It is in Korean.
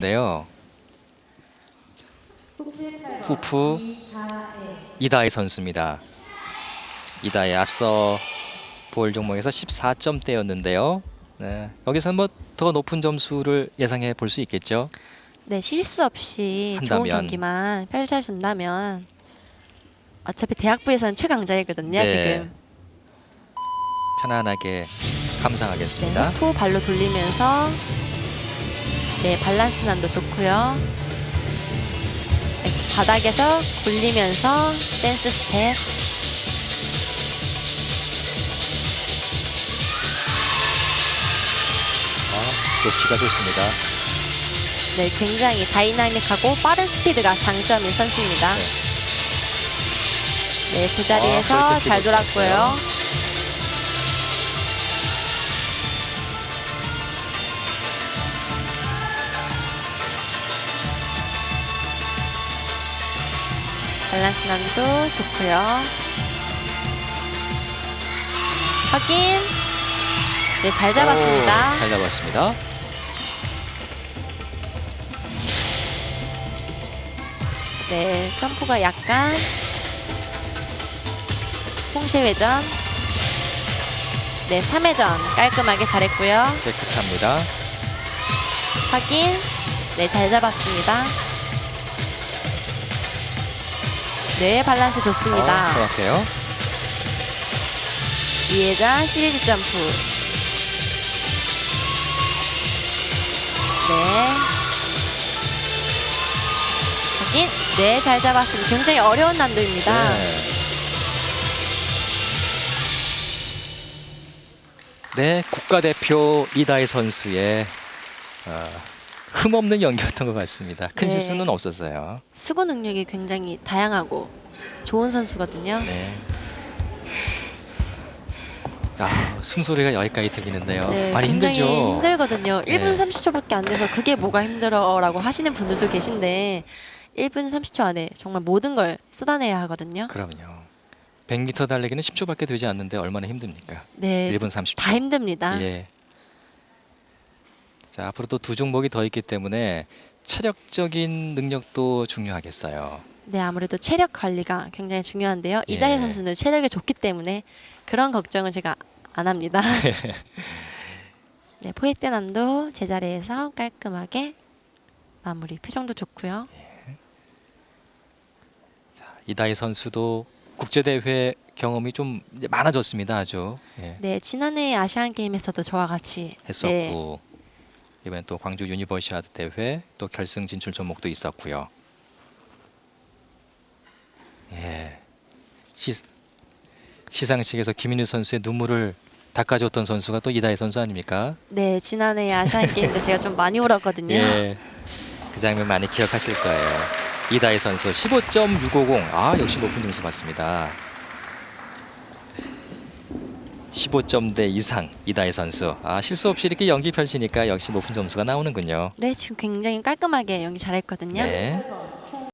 네요. 후프 이다혜 선수입니다. 이다혜 앞서 볼 종목에서 14점대였는데요. 네, 여기서 뭐더 높은 점수를 예상해 볼 수 있겠죠. 네, 실수 없이 좋은 한다면. 경기만 펼쳐준다면 어차피 대학부에서는 최강자이거든요, 네. 지금. 편안하게 네, 감상하겠습니다. 후프 발로 돌리면서 네, 밸런스 난도 좋고요. 네, 바닥에서 굴리면서 댄스 스텝. 아, 높이가 좋습니다. 네, 굉장히 다이나믹하고 빠른 스피드가 장점인 선수입니다. 네. 네, 제자리에서 아, 잘 돌았고요. 밸런스 난도 좋고요. 확인. 네, 잘 잡았습니다. 오, 잘 잡았습니다. 네, 점프가 약간 홍시 회전. 네, 3회전 깔끔하게 잘했고요. 깨끗합니다. 확인. 네, 잘 잡았습니다. 네, 밸런스 좋습니다. 어, 정확해요. 2회전 시리즈 점프. 네. 확인. 네, 잘 잡았습니다. 굉장히 어려운 난도입니다. 네, 국가대표 이다혜 선수의 어, 흠없는 연기였던 것 같습니다. 큰 네. 실수는 없었어요. 수고 능력이 굉장히 다양하고 좋은 선수거든요. 네. 아, 숨소리가 여기까지 들리는데요. 네, 많이 굉장히 힘들죠. 힘들거든요. 네. 1분 30초밖에 안 돼서 그게 뭐가 힘들어라고 하시는 분들도 계신데 1분 30초 안에 정말 모든 걸 쏟아내야 하거든요. 그럼요. 100m 달리기는 10초밖에 되지 않는데 얼마나 힘듭니까? 네, 1분 30초. 다 힘듭니다. 예. 자, 앞으로 또 두 종목이 더 있기 때문에 체력적인 능력도 중요하겠어요. 네, 아무래도 체력 관리가 굉장히 중요한데요. 예. 이다혜 선수는 체력이 좋기 때문에 그런 걱정은 제가 안 합니다. 네, 포획 대난도 제자리에서 깔끔하게 마무리. 표정도 좋고요. 자, 이다희 선수도 국제 대회 경험이 좀 많아졌습니다. 아주 예, 네, 지난해 아시안 게임에서도 저와 같이 했었고 네, 이번엔 또 광주 유니버시아드 대회 또 결승 진출 종목도 있었고요. 예, 시, 시상식에서 김인우 선수의 눈물을 닦아줬던 선수가 또 이다희 선수 아닙니까? 네, 지난해 아시안 게임 때 제가 좀 많이 울었거든요. 예, 그 장면 많이 기억하실 거예요. 이다희 선수 15.650. 아 역시 높은 점수 받습니다. 15점대 이상 이다희 선수. 아 실수 없이 이렇게 연기 펼치니까 역시 높은 점수가 나오는군요. 네, 지금 굉장히 깔끔하게 연기 잘했거든요. 네.